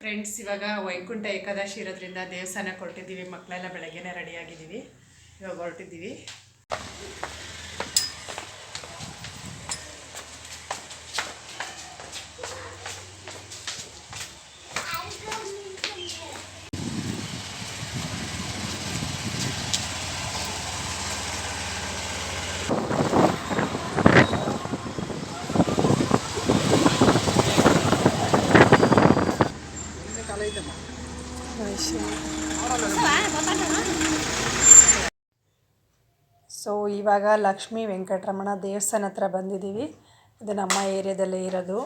Friends ಇವಾಗ ವೈಕುಂಠ ಏಕಾದಶಿ ಇರೋದ್ರಿಂದ ದೇವಸ್ಥಾನಕ್ಕೆ ಹೊರಟಿದ್ದೀವಿ ಮಕ್ಕಳೆಲ್ಲ ಬೆಳಗ್ಗೆನೇ ರೆಡಿಯಾಗಿದ್ದೀವಿ ಇವಾಗ ಹೊರಟಿದ್ದೀವಿ ಸೊ ಇವಾಗ ಲಕ್ಷ್ಮೀ ವೆಂಕಟರಮಣ ದೇವಸ್ಥಾನ ಹತ್ರ ಬಂದಿದ್ದೀವಿ. ಇದು ನಮ್ಮ ಏರಿಯಾದಲ್ಲೇ ಇರೋದು.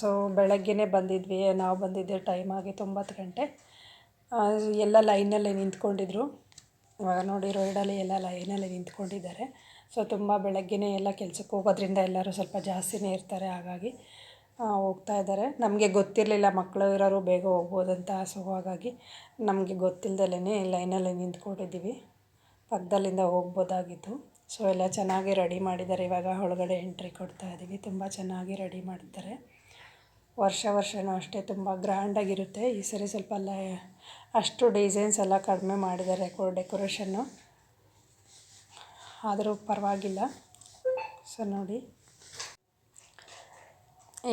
ಸೊ ಬೆಳಗ್ಗೆನೇ ಬಂದಿದ್ವಿ. ನಾವು ಬಂದಿದ್ದೆ ಟೈಮ್ ತೊಂಬತ್ತು ಒಂಬತ್ತು ಗಂಟೆ ಎಲ್ಲ ಲೈನಲ್ಲೇ ನಿಂತ್ಕೊಂಡಿದ್ರು. ಇವಾಗ ನೋಡಿ ರೋಡಲ್ಲಿ ಎಲ್ಲ ಲೈನಲ್ಲೇ ನಿಂತ್ಕೊಂಡಿದ್ದಾರೆ. ಸೊ ತುಂಬ ಬೆಳಗ್ಗೆನೇ ಎಲ್ಲ ಕೆಲ್ಸಕ್ಕೆ ಹೋಗೋದ್ರಿಂದ ಎಲ್ಲರೂ ಸ್ವಲ್ಪ ಜಾಸ್ತಿನೇ ಇರ್ತಾರೆ. ಹಾಗಾಗಿ ಹೋಗ್ತಾ ಇದ್ದಾರೆ. ನಮಗೆ ಗೊತ್ತಿರಲಿಲ್ಲ ಮಕ್ಕಳು ಇರೋರು ಬೇಗ ಹೋಗ್ಬೋದಂತ. ಸೊ ಹಾಗಾಗಿ ನಮಗೆ ಗೊತ್ತಿಲ್ದಲೇ ಲೈನಲ್ಲಿ ನಿಂತ್ಕೊಂಡಿದ್ದೀವಿ. ಪಕ್ಕದಲ್ಲಿಂದ ಹೋಗ್ಬೋದಾಗಿತ್ತು. ಸೊ ಎಲ್ಲ ಚೆನ್ನಾಗಿ ರೆಡಿ ಮಾಡಿದ್ದಾರೆ. ಇವಾಗ ಒಳಗಡೆ ಎಂಟ್ರಿ ಕೊಡ್ತಾ ಇದ್ದೀವಿ. ತುಂಬ ಚೆನ್ನಾಗಿ ರೆಡಿ ಮಾಡ್ತಾರೆ ವರ್ಷ ವರ್ಷವೂ ಅಷ್ಟೇ ತುಂಬ ಗ್ರ್ಯಾಂಡಾಗಿರುತ್ತೆ ಈ ಸರಿ ಸ್ವಲ್ಪ ಎಲ್ಲ ಅಷ್ಟು ಡಿಸೈನ್ಸ್ ಎಲ್ಲ ಕಡಿಮೆ ಮಾಡಿದ್ದಾರೆ ಡೆಕೋರೇಷನ್ನು ಆದರೂ ಪರವಾಗಿಲ್ಲ. ಸೊ ನೋಡಿ.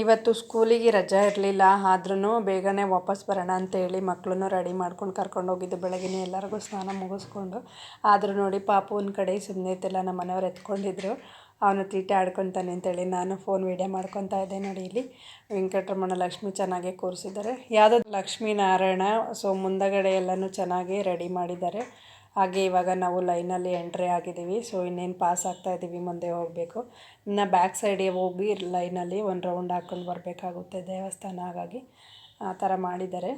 ಇವತ್ತು ಸ್ಕೂಲಿಗೆ ರಜಾ ಇರಲಿಲ್ಲ ಆದ್ರೂ ಬೇಗನೆ ವಾಪಸ್ ಬರೋಣ ಅಂತೇಳಿ ಮಕ್ಕಳನ್ನು ರೆಡಿ ಮಾಡ್ಕೊಂಡು ಕರ್ಕೊಂಡು ಹೋಗಿದ್ದು ಬೆಳಗ್ಗೆ ಎಲ್ಲರಿಗೂ ಸ್ನಾನ ಮುಗಿಸ್ಕೊಂಡು. ಆದರೂ ನೋಡಿ ಪಾಪು ಒಂದು ಕಡೆ ಸುಮ್ಮನೆ ನಮ್ಮ ಮನೆಯವ್ರು ಎತ್ಕೊಂಡಿದ್ರು. ಅವನು ತೀಟೆ ಆಡ್ಕೊತಾನೆ ಅಂತೇಳಿ ನಾನು ಫೋನ್ ವೀಡಿಯೋ ಮಾಡ್ಕೊತಾ ಇದ್ದೆ ನೋಡಿ ಇಲ್ಲಿ. ವೆಂಕಟರಮಣ ಲಕ್ಷ್ಮಿ ಚೆನ್ನಾಗಿ ಕೂರಿಸಿದ್ದಾರೆ. ಯಾವುದೋ ಲಕ್ಷ್ಮೀ ನಾರಾಯಣ ಸೊ ಮುಂದಗಡೆ ಎಲ್ಲನೂ ಚೆನ್ನಾಗಿ ರೆಡಿ ಮಾಡಿದ್ದಾರೆ. ಹಾಗೆ ಇವಾಗ ನಾವು ಲೈನಲ್ಲಿ ಎಂಟ್ರಿ ಆಗಿದ್ದೀವಿ. ಸೊ ಇನ್ನೇನು ಪಾಸ್ ಆಗ್ತಾ ಇದ್ದೀವಿ, ಮುಂದೆ ಹೋಗಬೇಕು. ಇನ್ನು ಬ್ಯಾಕ್ ಸೈಡಿಗೆ ಹೋಗಿ ಲೈನಲ್ಲಿ ಒಂದು ರೌಂಡ್ ಹಾಕ್ಕೊಂಡು ಬರಬೇಕಾಗುತ್ತೆ ದೇವಸ್ಥಾನ ಹಾಗಾಗಿ. ಆ ಥರ ಮಾಡಿದ್ದಾರೆ.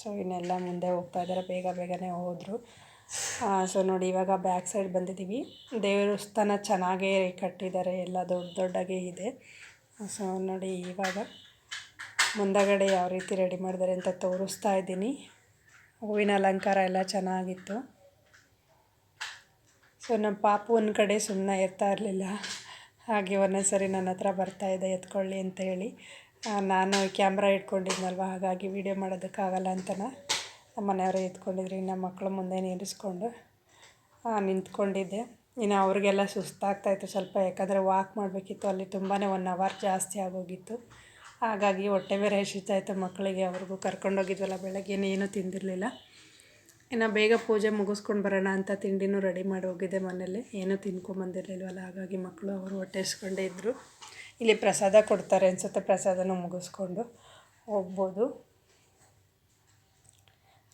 ಸೊ ಇನ್ನೆಲ್ಲ ಮುಂದೆ ಹೋಗ್ತಾ ಇದ್ದಾರೆ, ಬೇಗ ಬೇಗನೆ ಹೋದರು. ಸೊ ನೋಡಿ, ಇವಾಗ ಬ್ಯಾಕ್ ಸೈಡ್ ಬಂದಿದ್ದೀವಿ. ದೇವಸ್ಥಾನ ಚೆನ್ನಾಗೇ ಕಟ್ಟಿದ್ದಾರೆ, ಎಲ್ಲ ದೊಡ್ಡ ದೊಡ್ಡಗೆ ಇದೆ. ಸೊ ನೋಡಿ, ಇವಾಗ ಮುಂದಗಡೆ ಯಾವ ರೀತಿ ರೆಡಿ ಮಾಡಿದ್ದಾರೆ ಅಂತ ತೋರಿಸ್ತಾ ಇದ್ದೀನಿ. ಹೂವಿನ ಅಲಂಕಾರ ಎಲ್ಲ ಚೆನ್ನಾಗಿತ್ತು. ಸೊ ನಮ್ಮ ಪಾಪು ಒಂದು ಕಡೆ ಸುಮ್ಮನೆ ಇರ್ತಾ ಇರಲಿಲ್ಲ. ಹಾಗೆ ಒಂದೊಂದು ಸರಿ ನನ್ನ ಹತ್ರ ಬರ್ತಾ ಇದೆ, ಎತ್ಕೊಳ್ಳಿ ಅಂತ ಹೇಳಿ. ನಾನು ಕ್ಯಾಮ್ರಾ ಇಟ್ಕೊಂಡಿದ್ನಲ್ವ, ಹಾಗಾಗಿ ವೀಡಿಯೋ ಮಾಡೋದಕ್ಕಾಗಲ್ಲ ಅಂತನ ನಮ್ಮ ಮನೆಯವರು ಎತ್ಕೊಂಡಿದ್ರು, ಇನ್ನು ಮಕ್ಕಳು ಮುಂದೆ ನಿಲ್ಲಿಸ್ಕೊಂಡು ನಿಂತ್ಕೊಂಡಿದ್ದೆ. ಇನ್ನು ಅವ್ರಿಗೆಲ್ಲ ಸುಸ್ತಾಗ್ತಾಯಿತ್ತು ಸ್ವಲ್ಪ, ಯಾಕಂದರೆ ವಾಕ್ ಮಾಡಬೇಕಿತ್ತು, ಅಲ್ಲಿ ತುಂಬಾ ಒನ್ ಅವರ್ ಜಾಸ್ತಿ ಆಗೋಗಿತ್ತು. ಹಾಗಾಗಿ ಹೊಟ್ಟೆ ಬೇರೆ ಹಸಿತಾಯಿತ್ತು ಮಕ್ಕಳಿಗೆ, ಅವ್ರಿಗೂ ಕರ್ಕೊಂಡೋಗಿದ್ವಲ್ಲ, ಬೆಳಗ್ಗೆ ಏನೂ ತಿಂದಿರಲಿಲ್ಲ. ಇನ್ನು ಬೇಗ ಪೂಜೆ ಮುಗಿಸ್ಕೊಂಡು ಬರೋಣ ಅಂತ ತಿಂಡಿನೂ ರೆಡಿ ಮಾಡಿ ಹೋಗಿದ್ದೆ ಮನೇಲಿ ಏನೂ ತಿನ್ಕೊಂಬಂದಿರಲಿಲ್ವಲ್ಲ ಹಾಗಾಗಿ ಮಕ್ಕಳು ಅವರು ಹೊಟ್ಟೆಸ್ಕೊಂಡೇ ಇದ್ದರು ಇಲ್ಲಿ ಪ್ರಸಾದ ಕೊಡ್ತಾರೆ ಅನಿಸುತ್ತೆ, ಪ್ರಸಾದನೂ ಮುಗಿಸ್ಕೊಂಡು ಹೋಗ್ಬೋದು.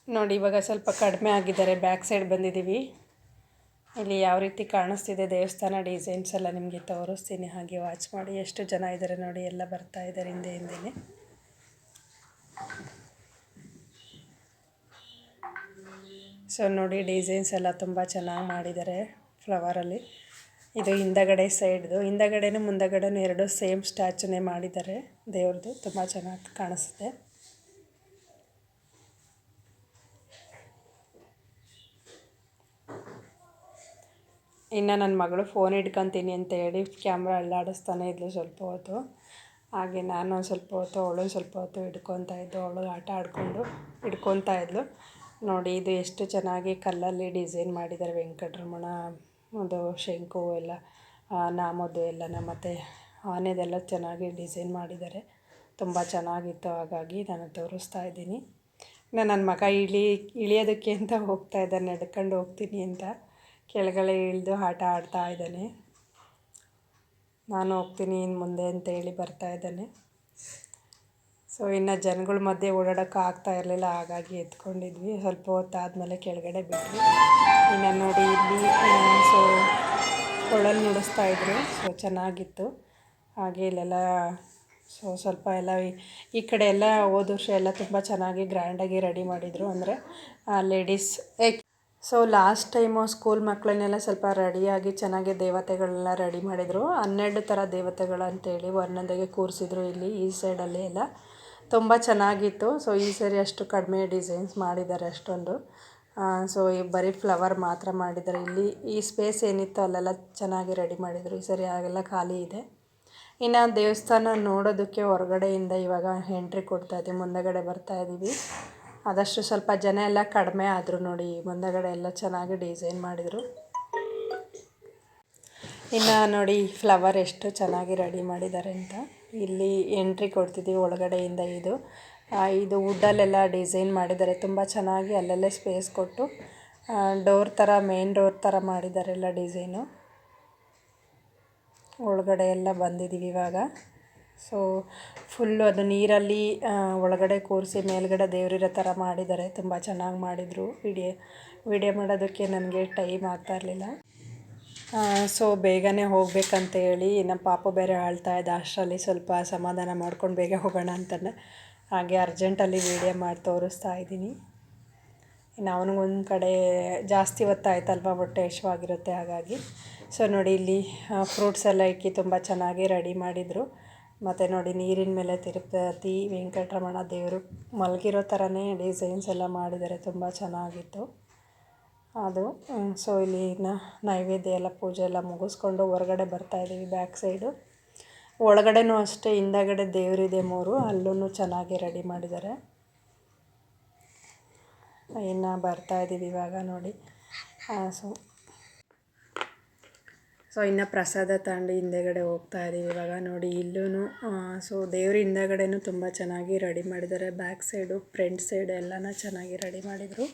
ನೋಡಿ, ಇವಾಗ ಸ್ವಲ್ಪ ಕಡಿಮೆ ಆಗಿದ್ದಾರೆ, ಬ್ಯಾಕ್ ಸೈಡ್ ಬಂದಿದ್ದೀವಿ. ಇಲ್ಲಿ ಯಾವ ರೀತಿ ಕಾಣಿಸ್ತಿದೆ ದೇವಸ್ಥಾನ ಡಿಸೈನ್ಸ್ ಎಲ್ಲ ನಿಮಗೆ ತೋರಿಸ್ತೀನಿ, ಹಾಗೆ ವಾಚ್ ಮಾಡಿ. ಎಷ್ಟು ಜನ ಇದ್ದಾರೆ ನೋಡಿ, ಎಲ್ಲ ಬರ್ತಾ ಇದ್ದಾರೆ ಹಿಂದೆ ಹಿಂದೆನೇ. ಸೊ ನೋಡಿ ಡಿಸೈನ್ಸ್ ಎಲ್ಲ ತುಂಬ ಚೆನ್ನಾಗಿ ಮಾಡಿದ್ದಾರೆ ಫ್ಲವರಲ್ಲಿ ಇದು ಹಿಂದಗಡೆ ಸೈಡ್ದು ಹಿಂದಗಡೆನೂ ಮುಂದಗಡೆನೂ ಎರಡು ಸೇಮ್ ಸ್ಟ್ಯಾಚುನೇ ಮಾಡಿದ್ದಾರೆ. ದೇವ್ರದ್ದು ತುಂಬ ಚೆನ್ನಾಗಿ ಕಾಣಿಸುತ್ತೆ. ಇನ್ನು ನನ್ನ ಮಗಳು ಫೋನ್ ಇಟ್ಕೊತೀನಿ ಅಂತ ಹೇಳಿ ಕ್ಯಾಮ್ರಾ ಅಲ್ಲಾಡಿಸ್ತಾನೆ ಇದ್ಲು ಸ್ವಲ್ಪ ಹೊತ್ತು. ಹಾಗೆ ನಾನು ಒಂದು ಸ್ವಲ್ಪ ಹೊತ್ತು, ಅವಳು ಸ್ವಲ್ಪ ಹೊತ್ತು ಹಿಡ್ಕೊತಾ ಇದ್ದು, ಅವಳು ಆಟ ಆಡಿಕೊಂಡು ಹಿಡ್ಕೊತಾ ಇದ್ಲು. ನೋಡಿ, ಇದು ಎಷ್ಟು ಚೆನ್ನಾಗಿ ಕಲ್ಲಲ್ಲಿ ಡಿಸೈನ್ ಮಾಡಿದ್ದಾರೆ ವೆಂಕಟರಮಣ, ಅದು ಶಂಕು ಎಲ್ಲ ನಾಮದ್ದು ಎಲ್ಲನ ಮತ್ತು ಆನೆದೆಲ್ಲ ಚೆನ್ನಾಗಿ ಡಿಸೈನ್ ಮಾಡಿದ್ದಾರೆ. ತುಂಬ ಚೆನ್ನಾಗಿತ್ತು, ಹಾಗಾಗಿ ನಾನು ತೋರಿಸ್ತಾ ಇದ್ದೀನಿ. ಇನ್ನು ನನ್ನ ಮಗ ಇಳಿ, ಇಳಿಯೋದಕ್ಕೆ ಅಂತ ಹೋಗ್ತಾ ಇದ್ದಾನೆ, ನಡ್ಕೊಂಡು ಹೋಗ್ತೀನಿ ಅಂತ. ಕೆಳಗಡೆ ಇಳಿದು ಆಟ ಆಡ್ತಾ ಇದ್ದಾನೆ. ನಾನು ಹೋಗ್ತೀನಿ ಇನ್ನು ಮುಂದೆ ಅಂತ ಹೇಳಿ ಬರ್ತಾ ಇದ್ದಾನೆ. ಸೊ ಇನ್ನು ಜನಗಳ ಮಧ್ಯೆ ಓಡಾಡೋಕೆ ಆಗ್ತಾ ಇರಲಿಲ್ಲ, ಹಾಗಾಗಿ ಎತ್ಕೊಂಡಿದ್ವಿ. ಸ್ವಲ್ಪ ಹೊತ್ತಾದಮೇಲೆ ಕೆಳಗಡೆ ಬಿಟ್ವಿ. ಇನ್ನು ನೋಡಿ ಇಲ್ಲಿ ಸೊ ಕೊಳಲು ನುಡಿಸ್ತಾ ಇದ್ರು. ಸೊ ಚೆನ್ನಾಗಿತ್ತು. ಹಾಗೆ ಇಲ್ಲೆಲ್ಲ ಸೊ ಸ್ವಲ್ಪ ಎಲ್ಲ ಈ- ಈ ಕಡೆ ಎಲ್ಲ ಹೋದ ವರ್ಷ ಎಲ್ಲ ತುಂಬ ಚೆನ್ನಾಗಿ ಗ್ರ್ಯಾಂಡಾಗಿ ರೆಡಿ ಮಾಡಿದರು. ಅಂದರೆ ladies so last time school ಮಕ್ಕಳನ್ನೆಲ್ಲ ಸ್ವಲ್ಪ ರೆಡಿಯಾಗಿ ಚೆನ್ನಾಗಿ ದೇವತೆಗಳನ್ನೆಲ್ಲ ರೆಡಿ ಮಾಡಿದರು. ಹನ್ನೆರಡು ಥರ ದೇವತೆಗಳು ಅಂತೇಳಿ ಒಂದೊಂದಾಗೆ ಕೂರಿಸಿದ್ರು ಇಲ್ಲಿ, ಈ ಸೈಡಲ್ಲಿ ಎಲ್ಲ. ತುಂಬ ಚೆನ್ನಾಗಿತ್ತು. ಸೊ ಈ ಸರಿ ಅಷ್ಟು ಕಡಿಮೆ ಡಿಸೈನ್ಸ್ ಮಾಡಿದ್ದಾರೆ ಅಷ್ಟೊಂದು. ಸೊ ಈ ಬರೀ ಫ್ಲವರ್ ಮಾತ್ರ ಮಾಡಿದ್ದಾರೆ. ಇಲ್ಲಿ ಈ ಸ್ಪೇಸ್ ಏನಿತ್ತು ಅಲ್ಲೆಲ್ಲ ಚೆನ್ನಾಗಿ ರೆಡಿ ಮಾಡಿದರು. ಈ ಸರಿ ಆಗೆಲ್ಲ ಖಾಲಿ ಇದೆ. ಇನ್ನು ದೇವಸ್ಥಾನ ನೋಡೋದಕ್ಕೆ ಹೊರಗಡೆಯಿಂದ ಇವಾಗ ಎಂಟ್ರಿ ಕೊಡ್ತಾ ಇದ್ದೀವಿ ಮುಂದಗಡೆ ಬರ್ತಾ ಇದ್ದೀವಿ ಆದಷ್ಟು ಸ್ವಲ್ಪ ಜನ ಎಲ್ಲ ಕಡಿಮೆ ಆದರೂ ನೋಡಿ. ಮುಂದಗಡೆ ಎಲ್ಲ ಚೆನ್ನಾಗಿ ಡಿಸೈನ್ ಮಾಡಿದರು. ಇನ್ನು ನೋಡಿ ಫ್ಲವರ್ ಎಷ್ಟು ಚೆನ್ನಾಗಿ ರೆಡಿ ಮಾಡಿದ್ದಾರೆ ಅಂತ. ಇಲ್ಲಿ ಎಂಟ್ರಿ ಕೊಡ್ತಿದ್ದೀವಿ ಒಳಗಡೆಯಿಂದ ಇದು. ಇದು ವುಡ್ಡಲ್ಲೆಲ್ಲ ಡಿಸೈನ್ ಮಾಡಿದ್ದಾರೆ. ತುಂಬ ಚೆನ್ನಾಗಿ ಅಲ್ಲಲ್ಲೇ ಸ್ಪೇಸ್ ಕೊಟ್ಟು ಡೋರ್ ಥರ ಮೇನ್ ಡೋರ್ ಥರ ಮಾಡಿದ್ದಾರೆ ಎಲ್ಲ ಡಿಸೈನು ಒಳಗಡೆ ಎಲ್ಲ ಬಂದಿದ್ದೀವಿ ಇವಾಗ. ಸೊ ಫುಲ್ಲು ಅದು ನೀರಲ್ಲಿ ಒಳಗಡೆ ಕೂರಿಸಿ ಮೇಲ್ಗಡೆ ದೇವರಿರೋ ಥರ ಮಾಡಿದ್ದಾರೆ. ತುಂಬ ಚೆನ್ನಾಗಿ ಮಾಡಿದರು. ವಿಡಿಯೋ ವಿಡಿಯೋ ಮಾಡೋದಕ್ಕೆ ನನಗೆ ಟೈಮ್ ಆಗ್ತಾ ಇರಲಿಲ್ಲ. ಸೊ ಬೇಗನೆ ಹೋಗಬೇಕಂತ ಹೇಳಿ ನಮ್ಮ ಪಾಪ ಬೇರೆ ಆಳ್ತಾ ಇದ್ದ ಅಷ್ಟರಲ್ಲಿ ಸ್ವಲ್ಪ ಸಮಾಧಾನ ಮಾಡ್ಕೊಂಡು ಬೇಗ ಹೋಗೋಣ ಅಂತಂದೆ ಹಾಗೆ ಅರ್ಜೆಂಟಲ್ಲಿ ವೀಡಿಯೋ ಮಾಡಿ ತೋರಿಸ್ತಾ ಇದ್ದೀನಿ. ಇನ್ನು ಅವನಿಗೊಂದು ಕಡೆ ಜಾಸ್ತಿ ಹೊತ್ತಾಯ್ತಲ್ವ ಹೊಟ್ಟೆ ಹಶ್ವಾಗಿರುತ್ತೆ ಹಾಗಾಗಿ. ಸೊ ನೋಡಿ ಇಲ್ಲಿ ಫ್ರೂಟ್ಸ್ ಎಲ್ಲ ಇಕ್ಕಿ ತುಂಬ ಚೆನ್ನಾಗಿ ರೆಡಿ ಮಾಡಿದರು. ಮತ್ತು ನೋಡಿ ನೀರಿನ ಮೇಲೆ ತಿರುಪತಿ, ವೆಂಕಟರಮಣ ದೇವರು ಮಲಗಿರೋ ಥರನೇ ಡಿಸೈನ್ಸ್ ಎಲ್ಲ ಮಾಡಿದ್ದಾರೆ. ತುಂಬ ಚೆನ್ನಾಗಿತ್ತು. ಅದು ಸೊ ಇಲ್ಲಿ ನೈವೇದ್ಯ ಎಲ್ಲ ಪೂಜೆ ಎಲ್ಲ ಮುಗಿಸ್ಕೊಂಡು ಹೊರಗಡೆ ಬರ್ತಾ ಇದ್ದೀವಿ ಬ್ಯಾಕ್ ಸೈಡು ಒಳಗಡೆನೂ ಅಷ್ಟೇ, ಹಿಂದಗಡೆ ದೇವರಿದೆ ಮೂರು ಅಲ್ಲೂ ಚೆನ್ನಾಗಿ ರೆಡಿ ಮಾಡಿದ್ದಾರೆ ಇನ್ನು ಬರ್ತಾ ಇದ್ದೀವಿ ಇವಾಗ ನೋಡಿ. ಸೊ ಸೊ ಇನ್ನು ಪ್ರಸಾದ ತಗೊಂಡು ಹಿಂದೆಗಡೆ ಹೋಗ್ತಾ ಇದ್ದೀವಿ ಇವಾಗ ನೋಡಿ. ಇಲ್ಲೂ ಸೊ ದೇವ್ರ ಹಿಂದೆಗಡೆನೂ ತುಂಬ ಚೆನ್ನಾಗಿ ರೆಡಿ ಮಾಡಿದ್ದಾರೆ ಬ್ಯಾಕ್ ಸೈಡು ಫ್ರಂಟ್ ಸೈಡು ಎಲ್ಲನ ಚೆನ್ನಾಗಿ ರೆಡಿ ಮಾಡಿದರು.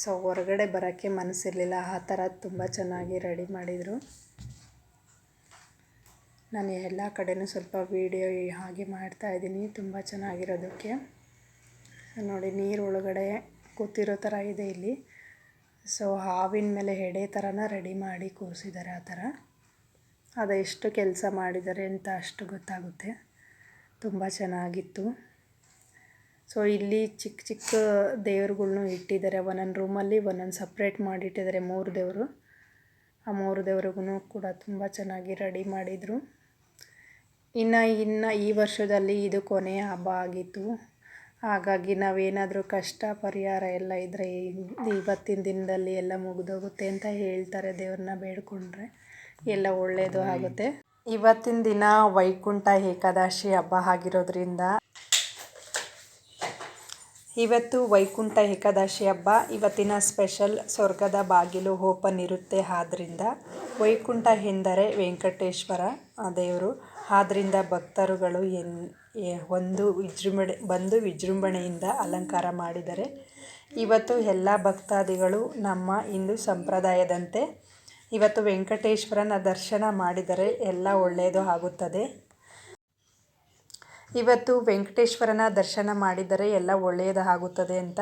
ಸೊ ಹೊರಗಡೆ ಬರೋಕ್ಕೆ ಮನಸ್ಸಿರಲಿಲ್ಲ. ಆ ಥರ ತುಂಬ ಚೆನ್ನಾಗಿ ರೆಡಿ ಮಾಡಿದರು. ನಾನು ಎಲ್ಲ ಕಡೆಯೂ ಸ್ವಲ್ಪ ವೀಡಿಯೋ ಹಾಗೆ ಮಾಡ್ತಾ ಇದ್ದೀನಿ. ತುಂಬ ಚೆನ್ನಾಗಿರೋದಕ್ಕೆ. ನೋಡಿ ನೀರು ಒಳಗಡೆ ಕೂತಿರೋ ಥರ ಇದೆ ಇಲ್ಲಿ. ಸೊ ಹಾವಿನ ಮೇಲೆ ಎಡೆ ಥರನ ರೆಡಿ ಮಾಡಿ ಕೂರಿಸಿದ್ದಾರೆ ಆ ಥರ. ಅದೆಷ್ಟು ಕೆಲಸ ಮಾಡಿದ್ದಾರೆ ಅಂತ ಅಷ್ಟು ಗೊತ್ತಾಗುತ್ತೆ. ತುಂಬ ಚೆನ್ನಾಗಿತ್ತು. ಸೊ ಇಲ್ಲಿ ಚಿಕ್ಕ ಚಿಕ್ಕ ದೇವ್ರುಗಳ್ನು ಇಟ್ಟಿದ್ದಾರೆ ಒಂದೊಂದು ರೂಮಲ್ಲಿ ಒಂದೊಂದು ಸಪ್ರೇಟ್ ಮಾಡಿಟ್ಟಿದ್ದಾರೆ ಮೂರು ದೇವರು. ಆ ಮೂರು ದೇವ್ರಿಗೂ ಕೂಡ ತುಂಬ ಚೆನ್ನಾಗಿ ರೆಡಿ ಮಾಡಿದರು. ಇನ್ನು ಇನ್ನು ಈ ವರ್ಷದಲ್ಲಿ ಇದು ಕೊನೆಯ ಹಬ್ಬ ಆಗಿತ್ತು. ಹಾಗಾಗಿ ನಾವೇನಾದರೂ ಕಷ್ಟ, ಪರಿಹಾರ ಎಲ್ಲ ಇದ್ದರೆ ಇವತ್ತಿನ ದಿನದಲ್ಲಿ ಎಲ್ಲ ಮುಗಿದೋಗುತ್ತೆ ಅಂತ ಹೇಳ್ತಾರೆ ದೇವ್ರನ್ನ ಬೇಡ್ಕೊಂಡ್ರೆ. ಎಲ್ಲ ಒಳ್ಳೆಯದು ಆಗುತ್ತೆ. ಇವತ್ತಿನ ದಿನ ವೈಕುಂಠ ಏಕಾದಶಿ ಹಬ್ಬ ಆಗಿರೋದ್ರಿಂದ ಇವತ್ತು ವೈಕುಂಠ ಏಕಾದಶಿ ಹಬ್ಬ. ಇವತ್ತಿನ ಸ್ಪೆಷಲ್ ಸ್ವರ್ಗದ ಬಾಗಿಲು ಓಪನ್ ಇರುತ್ತೆ. ಆದ್ದರಿಂದ ವೈಕುಂಠ ಎಂದರೆ ವೆಂಕಟೇಶ್ವರ ದೇವರು. ಆದ್ದರಿಂದ ಭಕ್ತರುಗಳು ಎನ್ ಒಂದು ವಿಜೃಂಭಣೆ, ಬಂದು ವಿಜೃಂಭಣೆಯಿಂದ ಅಲಂಕಾರ ಮಾಡಿದರೆ ಇವತ್ತು ಎಲ್ಲ ಭಕ್ತಾದಿಗಳು ನಮ್ಮ ಹಿಂದೂ ಸಂಪ್ರದಾಯದಂತೆ ಇವತ್ತು ವೆಂಕಟೇಶ್ವರನ ದರ್ಶನ ಮಾಡಿದರೆ ಎಲ್ಲ ಒಳ್ಳೆಯದು ಆಗುತ್ತದೆ. ಇವತ್ತು ವೆಂಕಟೇಶ್ವರನ ದರ್ಶನ ಮಾಡಿದರೆ ಎಲ್ಲ ಒಳ್ಳೆಯದಾಗುತ್ತದೆ ಅಂತ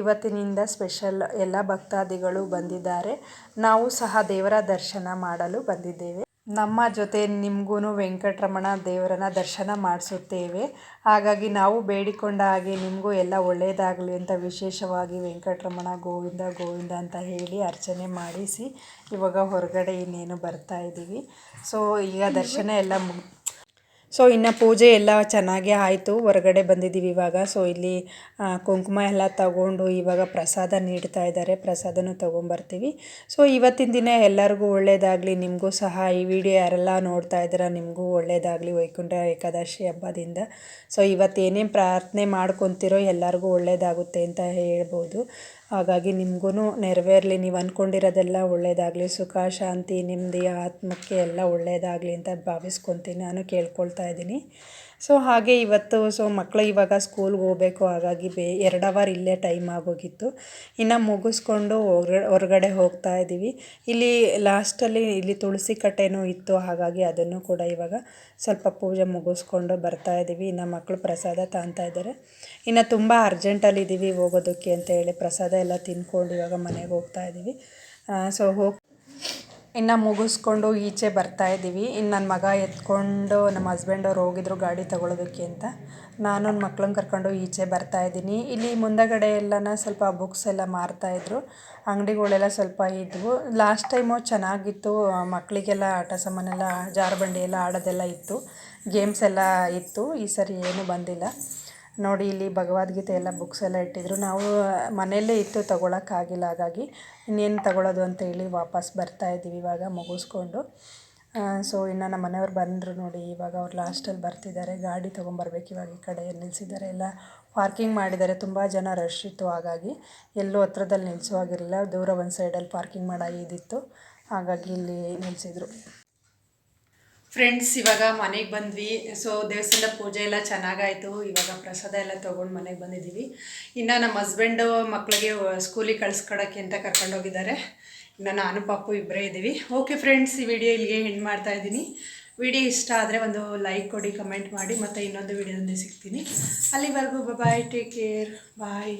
ಇವತ್ತಿನಿಂದ ಸ್ಪೆಷಲ್ ಎಲ್ಲ ಭಕ್ತಾದಿಗಳು ಬಂದಿದ್ದಾರೆ. ನಾವು ಸಹ ದೇವರ ದರ್ಶನ ಮಾಡಲು ಬಂದಿದ್ದೇವೆ. ನಮ್ಮ ಜೊತೆ ನಿಮಗೂ ವೆಂಕಟರಮಣ ದೇವರನ್ನ ದರ್ಶನ ಮಾಡಿಸುತ್ತೇವೆ. ಹಾಗಾಗಿ ನಾವು ಬೇಡಿಕೊಂಡ ಹಾಗೆ ನಿಮಗೂ ಎಲ್ಲ ಒಳ್ಳೆಯದಾಗಲಿ ಅಂತ ವಿಶೇಷವಾಗಿ ವೆಂಕಟರಮಣ ಗೋವಿಂದ ಗೋವಿಂದ ಅಂತ ಹೇಳಿ ಅರ್ಚನೆ ಮಾಡಿಸಿ ಇವಾಗ ಹೊರಗಡೆ ಇನ್ನೇನು ಬರ್ತಾ ಇದ್ದೀವಿ. ಸೊ ಈಗ ದರ್ಶನ ಎಲ್ಲ ಸೊ ಇನ್ನು ಪೂಜೆ ಎಲ್ಲ ಚೆನ್ನಾಗೇ ಆಯಿತು. ಹೊರಗಡೆ ಬಂದಿದ್ದೀವಿ ಇವಾಗ. ಸೊ ಇಲ್ಲಿ ಕುಂಕುಮ ಎಲ್ಲ ತಗೊಂಡು ಇವಾಗ ಪ್ರಸಾದ ನೀಡ್ತಾ ಇದ್ದಾರೆ. ಪ್ರಸಾದನೂ ತೊಗೊಂಬರ್ತೀವಿ. ಸೊ ಇವತ್ತಿನ ದಿನ ಎಲ್ಲರಿಗೂ ಒಳ್ಳೆಯದಾಗಲಿ ನಿಮಗೂ ಸಹ ಈ ವಿಡಿಯೋ ಯಾರೆಲ್ಲ ನೋಡ್ತಾ ಇದ್ದೀರಾ, ನಿಮಗೂ ಒಳ್ಳೆಯದಾಗಲಿ ವೈಕುಂಠ ಏಕಾದಶಿ ಹಬ್ಬದಿಂದ. ಸೊ ಇವತ್ತು ಏನೇನು ಪ್ರಾರ್ಥನೆ ಮಾಡ್ಕೊತಿರೋ ಎಲ್ಲರಿಗೂ ಒಳ್ಳೆಯದಾಗುತ್ತೆ ಅಂತ ಹೇಳ್ಬೋದು. ಹಾಗಾಗಿ ನಿಮಗೂ ನೆರವೇರಲಿ, ನೀವು ಅಂದ್ಕೊಂಡಿರೋದೆಲ್ಲ ಒಳ್ಳೆಯದಾಗಲಿ ಸುಖ, ಶಾಂತಿ ನೆಮ್ಮದಿ ಆತ್ಮಕ್ಕೆ ಎಲ್ಲ ಒಳ್ಳೆಯದಾಗಲಿ ಅಂತ ಭಾವಿಸ್ಕೊತೀನಿ, ನಾನು ಕೇಳ್ಕೊಳ್ತಾ ಇದ್ದೀನಿ. ಸೊ ಹಾಗೆ ಇವತ್ತು, ಸೊ ಮಕ್ಕಳು ಇವಾಗ ಸ್ಕೂಲ್ಗೆ ಹೋಗಬೇಕು, ಹಾಗಾಗಿ ಬೇ, ಎರಡು ಅವರ್ ಇಲ್ಲೇ ಟೈಮ್ ಆಗೋಗಿತ್ತು. ಇನ್ನು ಮುಗಿಸ್ಕೊಂಡು ಹೊರ್ಗಡೆ ಹೋಗ್ತಾ ಇದ್ದೀವಿ ಇಲ್ಲಿ ಲಾಸ್ಟಲ್ಲಿ ಇಲ್ಲಿ ತುಳಸಿ ಕಟ್ಟೆನೂ ಇತ್ತು, ಹಾಗಾಗಿ ಅದನ್ನು ಕೂಡ ಇವಾಗ ಸ್ವಲ್ಪ ಪೂಜೆ ಮುಗಿಸ್ಕೊಂಡು ಬರ್ತಾ ಇದ್ದೀವಿ ಇನ್ನು ಮಕ್ಕಳು ಪ್ರಸಾದ ತಾಂತಾ ಇದ್ದಾರೆ. ಇನ್ನು ತುಂಬ ಅರ್ಜೆಂಟಲ್ಲಿ ಇದ್ದೀವಿ ಹೋಗೋದಕ್ಕೆ ಅಂತ ಹೇಳಿ ಪ್ರಸಾದ ಎಲ್ಲ ತಿನ್ಕೊಂಡು ಇವಾಗ ಮನೆಗೆ ಹೋಗ್ತಾ ಇದ್ದೀವಿ ಸೊ ಹೋಗಿ ಇನ್ನು ಮುಗಿಸ್ಕೊಂಡು ಈಚೆ ಬರ್ತಾ ಇದ್ದೀವಿ. ಇನ್ನು ನನ್ನ ಮಗ ಎತ್ಕೊಂಡು ನಮ್ಮ ಹಸ್ಬೆಂಡ್ ಅವ್ರು ಹೋಗಿದ್ರು ಗಾಡಿ ತಗೊಳ್ಳೋದಕ್ಕೆ ಅಂತ. ನಾನು ನನ್ನ ಮಕ್ಳನ್ನ ಕರ್ಕೊಂಡು ಈಚೆ ಬರ್ತಾ ಇದ್ದೀನಿ. ಇಲ್ಲಿ ಮುಂದಗಡೆ ಎಲ್ಲನ ಸ್ವಲ್ಪ ಬುಕ್ಸ್ ಎಲ್ಲ ಮಾರ್ತಾಯಿದ್ರು ಅಂಗಡಿಗಳೆಲ್ಲ ಸ್ವಲ್ಪ ಇದ್ವು. ಲಾಸ್ಟ್ ಟೈಮು ಚೆನ್ನಾಗಿತ್ತು. ಮಕ್ಕಳಿಗೆಲ್ಲ ಆಟ ಸಾಮಾನೆಲ್ಲ ಜಾರುಬಂಡಿ ಎಲ್ಲ ಆಡೋದೆಲ್ಲ ಇತ್ತು. ಗೇಮ್ಸ್ ಎಲ್ಲ ಇತ್ತು. ಈ ಸರಿ ಏನೂ ಬಂದಿಲ್ಲ. ನೋಡಿ ಇಲ್ಲಿ ಭಗವದ್ಗೀತೆ ಎಲ್ಲ ಬುಕ್ಸ್ ಎಲ್ಲ ಇಟ್ಟಿದ್ರು. ನಾವು ಮನೆಯಲ್ಲೇ ಇತ್ತು ತಗೊಳಕ್ಕಾಗಿಲ್ಲ ಹಾಗಾಗಿ ಇನ್ನೇನು ತಗೊಳ್ಳೋದು ಅಂತ ಹೇಳಿ ವಾಪಸ್ ಬರ್ತಾ ಇದ್ದೀವಿ ಇವಾಗ ಮುಗಿಸ್ಕೊಂಡು. ಸೊ ಇನ್ನು ನಮ್ಮ ಮನೆಯವ್ರು ಬಂದರು ನೋಡಿ, ಇವಾಗ ಅವ್ರು ಲಾಸ್ಟಲ್ಲಿ ಬರ್ತಿದ್ದಾರೆ. ಗಾಡಿ ತೊಗೊಂಬರ್ಬೇಕು ಇವಾಗ ಈ ಕಡೆ ನಿಲ್ಲಿಸಿದ್ದಾರೆ ಎಲ್ಲ ಪಾರ್ಕಿಂಗ್ ಮಾಡಿದ್ದಾರೆ. ತುಂಬ ಜನ ರಶ್ ಇತ್ತು. ಹಾಗಾಗಿ ಎಲ್ಲೂ ಹತ್ರದಲ್ಲಿ ನಿಲ್ಲಿಸುವಾಗಿರಲಿಲ್ಲ ದೂರ ಒಂದು ಸೈಡಲ್ಲಿ ಪಾರ್ಕಿಂಗ್ ಮಾಡೋದಿತ್ತು ಹಾಗಾಗಿ ಇಲ್ಲಿ ನಿಲ್ಲಿಸಿದ್ರು ಫ್ರೆಂಡ್ಸ್ ಇವಾಗ ಮನೆಗೆ ಬಂದ್ವಿ. ಸೊ ದೇವಸ್ಥಾನದ ಪೂಜೆ ಎಲ್ಲ ಚೆನ್ನಾಗಾಯಿತು. ಇವಾಗ ಪ್ರಸಾದ ಎಲ್ಲ ತೊಗೊಂಡು ಮನೆಗೆ ಬಂದಿದ್ದೀವಿ. ಇನ್ನು ನಮ್ಮ ಹಸ್ಬೆಂಡು ಮಕ್ಕಳಿಗೆ ಸ್ಕೂಲಿಗೆ ಕಳ್ಸ್ಕೊಡೋಕ್ಕೆ ಅಂತ ಕರ್ಕೊಂಡೋಗಿದ್ದಾರೆ ಇನ್ನು ನಾನು, ಪಾಪು ಇಬ್ಬರೇ ಇದ್ದೀವಿ. ಓಕೆ ಫ್ರೆಂಡ್ಸ್ ಈ ವಿಡಿಯೋ ಇಲ್ಲಿಗೆ ಹೆಣ್ಣು ಮಾಡ್ತಾ ಇದ್ದೀನಿ. ವಿಡಿಯೋ ಇಷ್ಟ ಆದರೆ ಒಂದು ಲೈಕ್ ಕೊಡಿ ಕಮೆಂಟ್ ಮಾಡಿ, ಮತ್ತು ಇನ್ನೊಂದು ವಿಡಿಯೋದಲ್ಲಿ ಸಿಗ್ತೀನಿ. ಅಲ್ಲಿವರೆಗೂ ಬಾಯ್ ಟೇಕ್ ಕೇರ್ ಬಾಯ್